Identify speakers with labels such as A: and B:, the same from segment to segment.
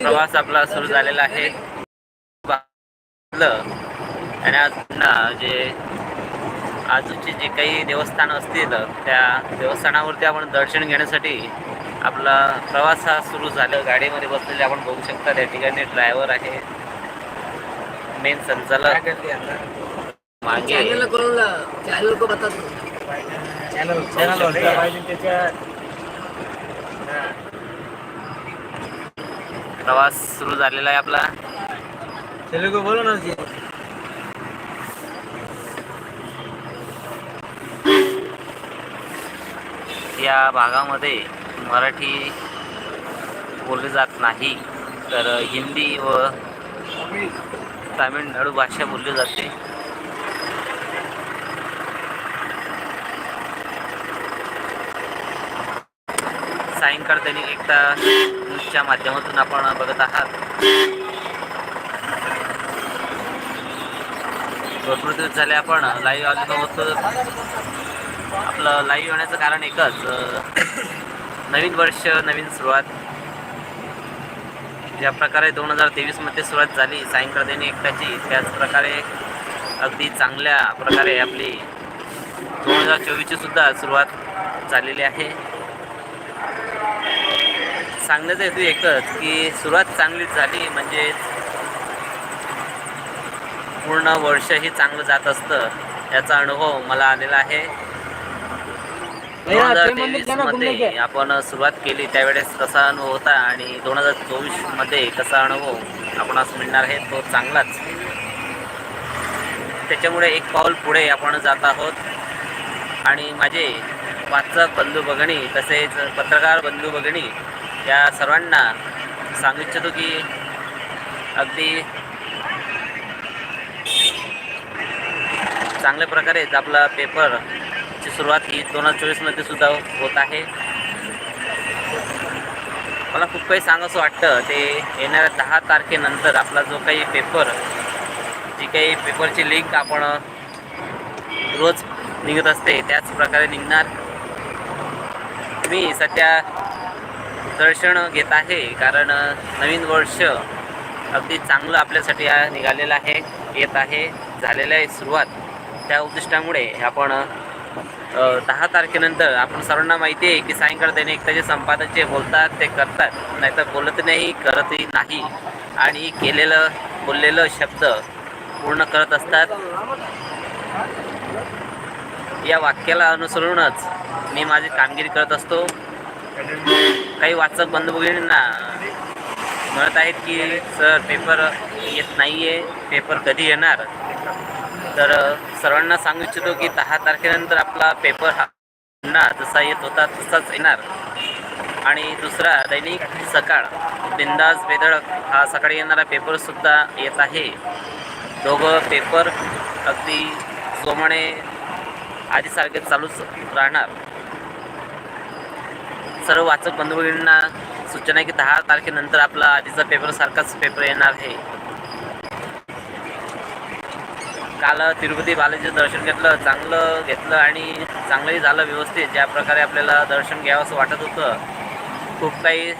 A: प्रवास आपला सुरू झालेला आहे. आणि आज पुन्हा जे आजूचे जे काही देवस्थान असतील त्या देवस्थानावरती आपण दर्शन घेण्यासाठी आपला प्रवास हा सुरू झाला. गाडीमध्ये बसलेले आपण बघू शकता त्या ठिकाणी ड्रायव्हर आहे. मेन संचालक मागे.
B: चॅनल कळवला चॅनल को बता तू
C: चॅनल चॅनल होतं पाहिजे त्याच्या
A: प्रवास सुरू झालेला आहे आपला.
C: तेलुगू बोलो ना जी.
A: या भागामध्ये मराठी बोलली जात नाही तर हिंदी व तामिळनाडू भाषा बोलली जाते. भयंकर दैनिक एकता न्यूजच्या माध्यमातून आपण बघत आहात. भरपूर दिवस झाले आपण लाईव्ह आलेलो होतो आपलं लाईव्ह येण्याचं कारण एकच नवीन वर्ष नवीन सुरुवात. ज्या प्रकारे दोन हजार तेवीसमध्ये सुरुवात झाली सायंकाळ दैनिक एकताची त्याच प्रकारे अगदी चांगल्या प्रकारे आपली दोन हजार चोवीसची सुद्धा सुरुवात झालेली आहे. सांगण्याचा हेतू एकच की सुरुवात चांगलीच झाली म्हणजे पूर्ण वर्षही चांगलं जात असतं याचा अनुभव मला आलेला आहे. दोन हजार आपण सुरुवात केली त्यावेळेस कसा अनुभव होता आणि दोन हजार चोवीसमध्ये कसा अनुभव आपणास मिळणार आहे तो चांगलाच. त्याच्यामुळे एक पाऊल पुढे आपण जात आहोत. आणि माझे वाचक बंधू भगिनी तसेच पत्रकार बंधू भगिनी त्या सर्वांना सांगू इच्छितो की अगदी चांगल्या प्रकारे आपला पेपरची सुरुवात ही दोन हजार चोवीसमध्ये सुद्धा होत आहे. मला खूप काही सांगावंसं वाटतं ते येणाऱ्या दहा तारखेनंतर आपला जो काही पेपर जी काही पेपरची लिंक आपण रोज निघत असते त्याच प्रकारे निघणार. मी सध्या दर्शन घेत आहे कारण नवीन वर्ष अगदी चांगलं आपल्यासाठी निघालेलं आहे येत आहे झालेलं आहे सुरुवात. त्या उद्दिष्टामुळे आपण दहा तारखेनंतर आपण सर्वांना माहिती आहे की सायंकाळ त्याने एक त्याचे संपादक जे बोलतात ते करतात. नाहीतर बोलत नाही करतही नाही. आणि केलेलं बोललेलं शब्द पूर्ण करत असतात. या वाक्याला अनुसरूनच मी माझी कामगिरी करत असतो. काही वाचक बंधू भगिनींना म्हणत आहेत की सर पेपर येत नाही आहे पेपर कधी येणार? तर सर्वांना सांगू इच्छितो की दहा तारखेनंतर आपला पेपर हा ना जसा येत होता तसाच येणार. आणि दुसरा दैनिक सकाळ बिंदास बेधडक हा सकाळी येणारा पेपरसुद्धा येत आहे. दोघं पेपर अगदी जोमाने आधीसारखे चालूच राहणार. सर्व वाचक बंधू भगिनींना सूचना आहे की दहा तारखेनंतर आपला आधीचा पेपर सारखाच पेपर येणार आहे. काल तिरुपती बालाजीचं दर्शन घेतलं चांगलं घेतलं आणि चांगलंही झालं व्यवस्थित. ज्या प्रकारे आपल्याला दर्शन घ्यावं असं वाटत होतं खूप काही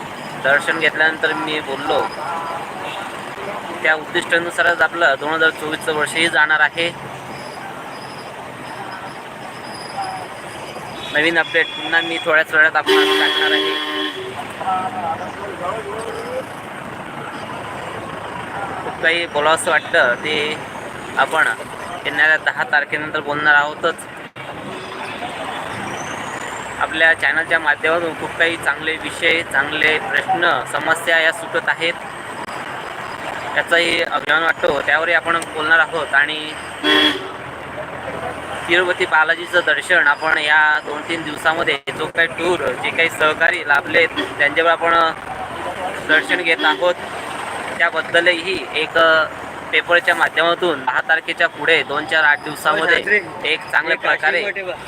A: दर्शन घेतल्यानंतर मी बोललो. त्या उद्दिष्टानुसारच आपलं दोन हजार चोवीसचं वर्षही जाणार आहे. नवीन अपडेट पुन्हा मी थोड्याच वेळात आपण टाकणार आहे. खूप काही बोलावंसं वाटतं. ते आपण येणाऱ्या दहा तारखेनंतर बोलणार आहोतच. आपल्या चॅनलच्या माध्यमातून खूप काही चांगले विषय चांगले प्रश्न समस्या या सुटत आहेत. याचाही अभिमान वाटतो. त्यावरही आपण बोलणार आहोत आणि तिरुपती बालाजीचं दर्शन आपण या दोन तीन दिवसामध्ये जो काही टूर जे काही सहकारी लाभले त्यांच्यावर आपण दर्शन घेत आहोत. त्याबद्दलही एक पेपरच्या माध्यमातून दहा तारखेच्या पुढे दोन चार आठ दिवसामध्ये एक चांगल्या प्रकारे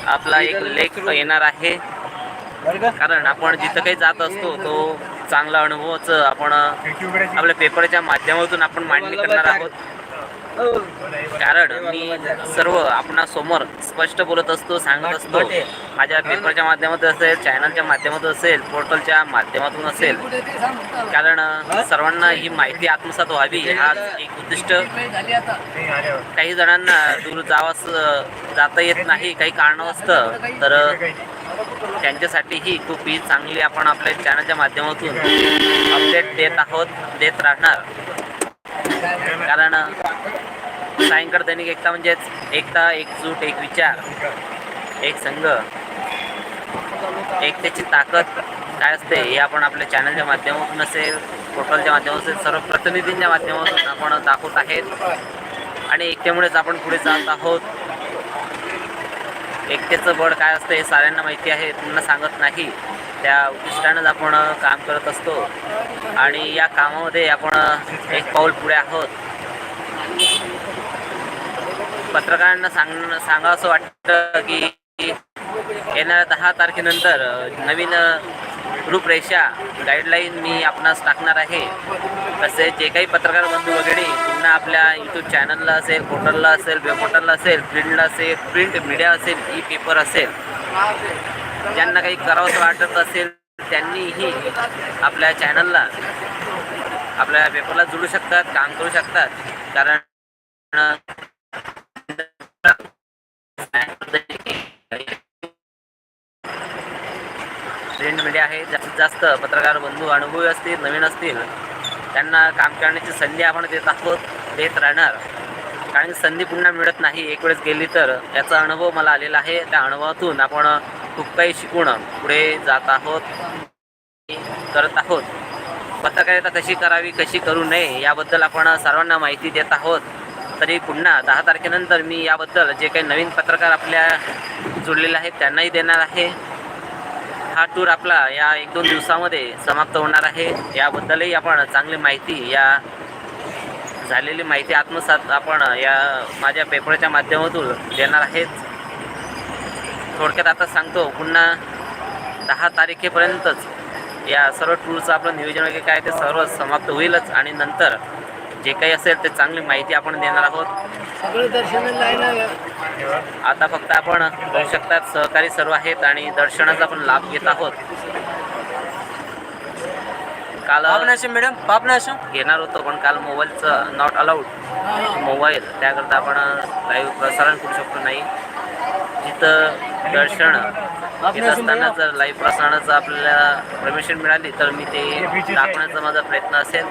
A: आपला एक लेख येणार आहे. कारण आपण जिथं काही जात असतो तो चांगला अनुभवच आपण आपल्या पेपरच्या माध्यमातून आपण मांडणी करणार आहोत. कारण मी सर्व आपणा समोर स्पष्ट बोलत असतो सांगत असतो. माझ्या पेपरच्या माध्यमातून असेल चॅनलच्या माध्यमातून असेल पोर्टलच्या माध्यमातून असेल. कारण सर्वांना ही माहिती आत्मसात व्हावी हा एक उद्दिष्ट. काही जणांना दूर जावास जाता येत नाही काही कारणावं असतं तर त्यांच्यासाठी ही खूप ही चांगली आपण आपल्या चॅनलच्या माध्यमातून अपडेट देत आहोत देत राहणार. कारण सायंकाळ दैनिक एकता म्हणजेच एकता एकजूट एक विचार एक संघ एकतेची ताकद काय असते हे आपण आपल्या चॅनलच्या माध्यमातून असेल पोर्टलच्या माध्यमातून असेल सर्व प्रतिनिधींच्या माध्यमातून आपण दाखवत आहेत. आणि एकतेमुळेच आपण पुढे जात आहोत. एकतेचं बळ काय असतं हे साऱ्यांना माहिती आहे पुन्हा सांगत नाही. त्या उद्दिष्टानंच आपण काम करत असतो. आणि या कामामध्ये आपण एक पाऊल पुढे आहोत. पत्रकारांना सांग सांगावं असं वाटतं की येणाऱ्या दहा तारखेनंतर नवीन रूपरेषा गाईडलाईन मी आपणास टाकणार आहे. तसेच जे काही पत्रकार बंधू वगैरे पुन्हा आपल्या यूट्यूब चॅनलला असेल पोर्टलला असेल वेब पोर्टलला असेल प्रिंटला असेल प्रिंट मीडिया असेल ई पेपर असेल ज्यांना काही करावंसं वाटत असेल त्यांनीही आपल्या चॅनलला आपल्या पेपरला जुळू शकतात काम करू शकतात. कारण प्रिंट मीडिया आहे जास्तीत जास्त पत्रकार बंधू अनुभवी असतील नवीन असतील त्यांना काम करण्याची संधी आपण देत आहोत देत राहणार. कारण संधी पुन्हा मिळत नाही एक वेळेस गेली तर याचा अनुभव मला आलेला आहे. त्या अनुभवातून आपण खूप काही शिकून पुढे जात आहोत करत आहोत. पत्रकारिता कशी करावी कशी करू नये याबद्दल आपण सर्वांना माहिती देत आहोत. तरी पुन्हा दहा तारखेनंतर मी याबद्दल जे काही नवीन पत्रकार आपल्या जुळलेले आहेत त्यांनाही देणार आहे. हा टूर आपला या एक दोन दिवसामध्ये समाप्त होणार आहे. याबद्दलही आपण चांगली माहिती या झालेली माहिती आत्मसात आपण या माझ्या पेपरच्या माध्यमातून देणार आहेत. थोडक्यात आता सांगतो पुन्हा दहा तारखेपर्यंतच या सर्व टूरचं आपलं नियोजन वगैरे काय ते सर्व समाप्त होईलच आणि नंतर जे काही असेल ते चांगली माहिती आपण देणार आहोत.
B: सगळे दर्शनाला आहे. ना
A: आता फक्त आपण बघू शकतात सहकारी सर्व आहेत आणि दर्शनाचा पण लाभ घेत आहोत. काल
C: मॅडम? पापनाशम
A: घेणार होतो पण काल मोबाईलचं नॉट अलाउड मोबाईल त्याकरता आपण लाईव्ह प्रसारण करू शकतो नाही. जिथं दर्शन घेत असताना जर लाईव्ह प्रसारणाचं आपल्याला परमिशन मिळाली तर मी ते दाखवण्याचा माझा प्रयत्न असेल.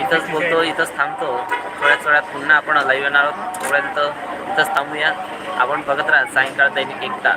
A: इथंच बोलतो इथंच थांबतो. थोड्याच वेळात पुन्हा आपण लाईव्ह येणार आहोत. तोपर्यंत इथंच थांबूया. आपण बघत राहा सायंकाळ दैनिक एकता.